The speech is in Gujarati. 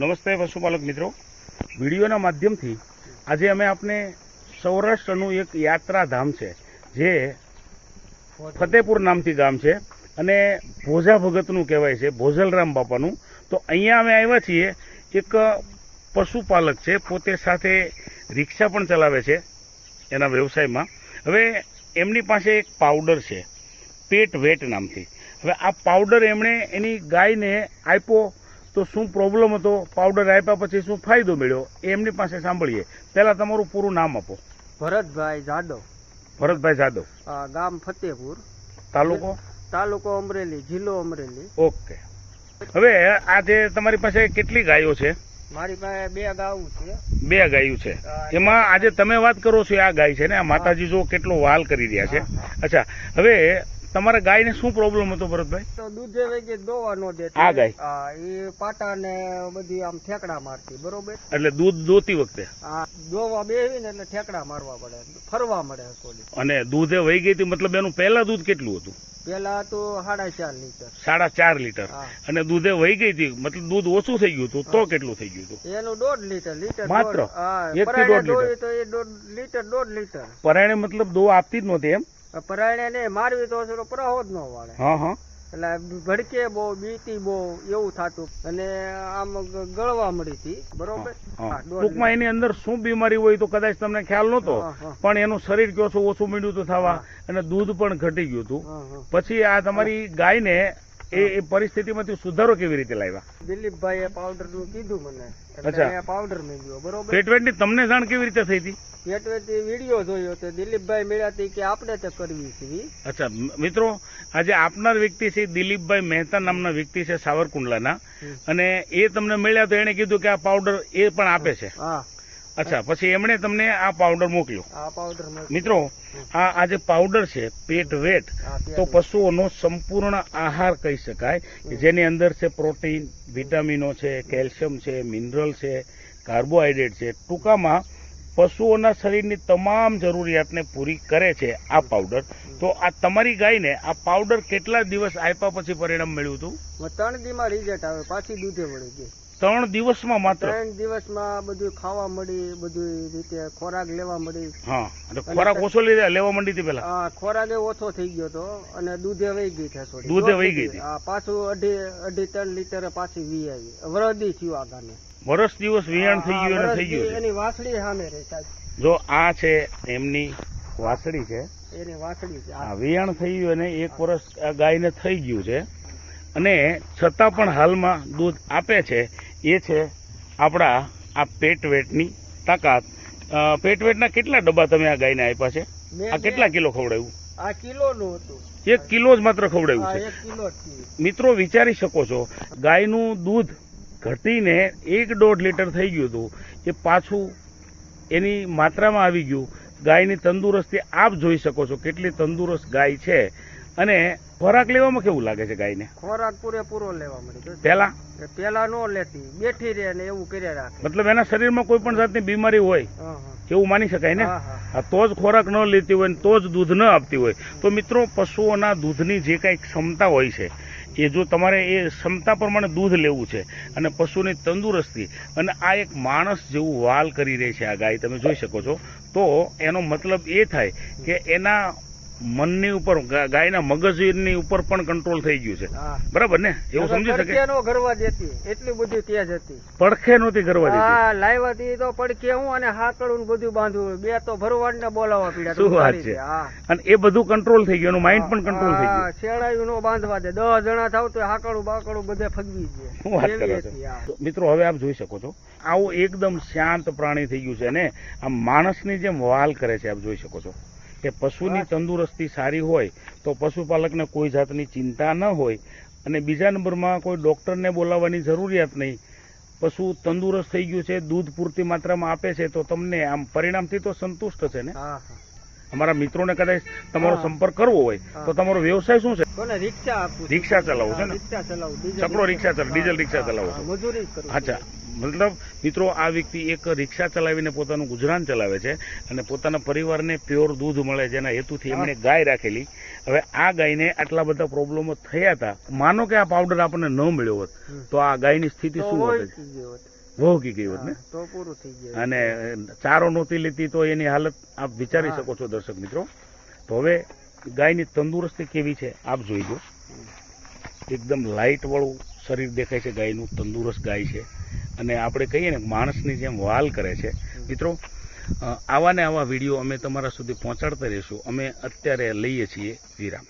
નમસ્તે, પશુપાલક મિત્રો. વિડીયોના માધ્યમથી આજે અમે આપને સૌરાષ્ટ્રનું એક યાત્રાધામ છે, જે ફતેપુર નામથી ગામ છે અને ભોજા ભગતનું કહેવાય છે, ભોજલરામ બાપાનું. તો અહીંયા અમે આવ્યા છીએ, એક પશુપાલક છે, પોતે સાથે રિક્ષા પણ ચલાવે છે એના વ્યવસાયમાં. હવે એમની પાસે એક પાવડર છે, પેટ વેટ નામથી. હવે આ પાવડર એમણે એની ગાયને આપ્યો તો શું પ્રોબ્લેમ હતો? પાવડર આપ્યા પછી શું ફાયદો મળ્યો? એમની પાસે સાંભળીએ. પહેલાં તમારું પૂરું નામ આપો. ભરતભાઈ જાદવ. ભરતભાઈ જાદવ. આ ગામ ફતેપુર તાલુકો? તાલુકો અમરેલી જિલ્લો અમરેલી. ઓકે. હવે આ જે તમારી પાસે કેટલી ગાયો છે? મારી પાસે બે ગાયું છે. બે ગાયો છે. એમાં આજે તમે વાત કરો છો આ ગાય છે ને? આ માતાજી જો કેટલો વાલ કરી રહ્યા છે. અચ્છા હવે તમારા ગાયને શું પ્રોબ્લેમ હતો ભરતભાઈ? તો દૂધે વેગે દોવા નો દેતી આ ગાય? હા એ પાટા ને બધી આમ ઠેકડા મારતી બરોબર? એટલે દૂધ દોતી વખતે? આ દોવા બેહી ને એટલે ઠેકડા મારવા પડે ફરવા મળે થોડી. અને દૂધે વહી ગઈ હતી મતલબ એનું પહેલા દૂધ કેટલું હતું? પેલા તો સાડા ચાર લીટર. સાડા ચાર લીટર. અને દૂધે વહી ગઈ હતી મતલબ દૂધ ઓછું થઈ ગયું હતું તો કેટલું થઈ ગયું હતું? એનું દોઢ લીટર લીટર માત્ર? હા પરાણે દોઢ લીટર? તો એ દોઢ લીટર દોઢ લીટર. પરાયણે મતલબ દો આપતી જ નહોતી એમ? પરાણે ને મારવી તો થોડો પ્રહો જ ન વાળે. હા હા. એટલે ભડકે બહુ બીતી બહુ એવું થતું. અને આમ ગળવા મળી હતી. બરોબર? ટૂંકમાં એની અંદર શું બીમારી હોય તો કદાચ તમને ખ્યાલ નહોતો હા. પણ એનું શરીર કયો છો ઓછું મીડ્યું તો થવા. અને દૂધ પણ ઘટી ગયું હતું. પછી આ તમારી ગાયને એ એ પરિસ્થિતિમાંથી સુધારો કેવી રીતે લાવ્યા? દિલીપભાઈએ પાવડરનું કીધું મને. એટલે. પાવડર મેળવ્યો બરોબર? પેટવેટની તમને જાણ કેવી રીતે થઈ હતી? પેટવેથી વીડિયો જોયો તો દિલીપભાઈ મળ્યા હતી કે આપણે તો કરવી છે. અચ્છા મિત્રો આજે આપનાર વ્યક્તિ છે દિલીપભાઈ મહેતા નામના વ્યક્તિ છે સાવરકુંડલાના. અને એ તમને મળ્યા તો એણે કીધું કે આ પાવડર એ પણ આપે છે. હા. અચ્છા પછી એમણે તમને આ પાવડર મોકલ્યો. આ પાવડર મિત્રો આ આ જે પાવડર છે પેટ વેટ તો પશુઓનો સંપૂર્ણ આહાર કહી શકાય જેની અંદર છે પ્રોટીન વિટામિનો છે કેલ્શિયમ છે મિનરલ છે કાર્બોહાઈડ્રેટ છે. ટૂંકામાં પશુઓના શરીરની તમામ જરૂરિયાતને પૂરી કરે છે આ પાવડર તો આ તમારી ગાયને આ પાવડર કેટલા દિવસ આપ્યા પછી પરિણામ મળ્યું હતું? ત્રણ દીમાં રિઝલ્ટ આવે પાછી દૂધે વળી ગઈ. ત્રણ દિવસમાં માત્ર? ત્રણ દિવસમાં બધું ખાવા મળી બધું રીતે ખોરાક લેવા મળી. હા એટલે ખોરાક ઓછો લેવા માંડી હતી પેલા? ખોરાક ઓછો થઈ ગયો હતો અને દૂધે વહી ગઈ છે થોડી દૂધે વહી ગઈ હતી. પાછું અઢી અઢી ત્રણ લીટર પાછી વી આવી. વરદી થયું આ ગાને વરસ દિવસ વિયાણ થઈ ગયું અને થઈ ગયું એની વાસળી સામે રહી સાહેબ. જો આ છે એમની વાસળી છે. એની વાસળી છે. આ વિયાણ થઈ ગયું અને એક વર્ષ આ ગાયને થઈ ગયું છે. અને છતાં પણ હાલમાં દૂધ આપે છે. એ છે આપણા આ પેટવેટની તાકાત. પેટ પેટવેટના કેટલા ડબ્બા તમે આ ગાયને આપ્યા છે? આ કેટલા કિલો ખવડાવ્યું? આ કિલો નું હતું. એક કિલો જ માત્ર ખવડાવ્યું છે. મિત્રો વિચારી શકો છો ગાયનું દૂધ ઘટીને એક દોઢ લીટર થઈ ગયું હતું. એ પાછું એની માત્રામાં આવી ગયું. ગાયની તંદુરસ્તી આપ જોઈ શકો છો કેટલી તંદુરસ્ત ગાય છે. અને ખોરાક લેવામાં કેવું લાગે છે ગાયને? ખોરાક પૂરેપૂરો લેવા મળી પહેલા? પેલા નો લેતી બેઠી રહે ને એવું કર્યા રાખે. મતલબ એના શરીરમાં કોઈ પણ જાતની બીમારી હોય. એવું માની શકાય ને? તો જ ખોરાક ન લેતી હોય ને તો જ દૂધ ન આપતી હોય. તો મિત્રો પશુઓના દૂધની જે કાંઈ ક્ષમતા હોય છે એ જો તમારે એ ક્ષમતા પ્રમાણે દૂધ લેવું છે અને પશુની તંદુરસ્તી અને આ એક માણસ જેવું વાલ કરી રહી છે આ ગાય તમે જોઈ શકો છો. તો એનો મતલબ એ થાય કે એના મનની ઉપર ગાયના મગજની ઉપર પણ કંટ્રોલ થઈ ગયું છે. બરાબર ને? એવું સમજી શકે? ગરવા દેતી એટલી બધી તેજ હતી. પડખે નહોતી ગરવા દેતી. હા લાવ્યા હતી તો પડખે હું અને હાકડું બધું બાંધવું બે તો ભરવાડ ને બોલાવવા પીડા શું વાત છે? અને એ બધું કંટ્રોલ થઈ ગયું એનું માઇન્ડ પણ કંટ્રોલ થઈ ગયું. છેડાયું નો બાંધવા દે. દસ જણા થાવ તો હાકડું બાકડું બધે ફગવી વાત જાય કરો મિત્રો હવે આપ જોઈ શકો છો આવું એકદમ શાંત પ્રાણી થઈ ગયું છે ને આ માણસની જેમ વાલ કરે છે આપ જોઈ શકો છો. કે પશુની તંદુરસ્તી સારી હોય તો પશુપાલકને કોઈ જાતની ચિંતા ન હોય. અને બીજા નંબરમાં કોઈ ડૉક્ટરને બોલાવવાની જરૂરિયાત નહીં. પશુ તંદુરસ્ત થઈ ગયું છે દૂધ પૂરતી માત્રામાં આપે છે તો તમને આમ પરિણામથી તો સંતુષ્ટ છે ને? અમારા મિત્રોને કદાચ તમારો સંપર્ક કરવો હોય તો તમારો વ્યવસાય શું છે? રિક્ષા ચલાવો છે ને? Diesel rickshaw. ચલાવો, ડીઝલ રિક્ષા ચલાવો છું. અચ્છા. મતલબ મિત્રો આ વ્યક્તિ એક રિક્ષા ચલાવીને પોતાનું ગુજરાન ચલાવે છે અને પોતાના પરિવારને પ્યોર દૂધ મળે જેના હેતુથી એમણે ગાય રાખેલી. હવે આ ગાયને આટલા બધા પ્રોબ્લેમો થયા હતા. માનો કે આ પાવડર આપણને ન મળ્યો હોત તો આ ગાયની સ્થિતિ શું હોત. વહુકી ગઈ હોત. ને? તો પૂરું થઈ ગયું અને ચારો નહોતી લેતી તો એની હાલત આપ વિચારી શકો છો દર્શક મિત્રો. તો હવે ગાયની તંદુરસ્તી કેવી છે આપ જોઈ લો. એકદમ લાઇટ વાળું શરીર દેખાય છે ગાયનું તંદુરસ્ત ગાય છે. અને આપણે કહીએ ને માણસની જેમ વાલ કરે છે. મિત્રો આવા ને આવા વીડિયો અમે તમારા સુધી પહોંચાડતા રહીશું. અમે અત્યારે લઈએ છીએ વિરામ.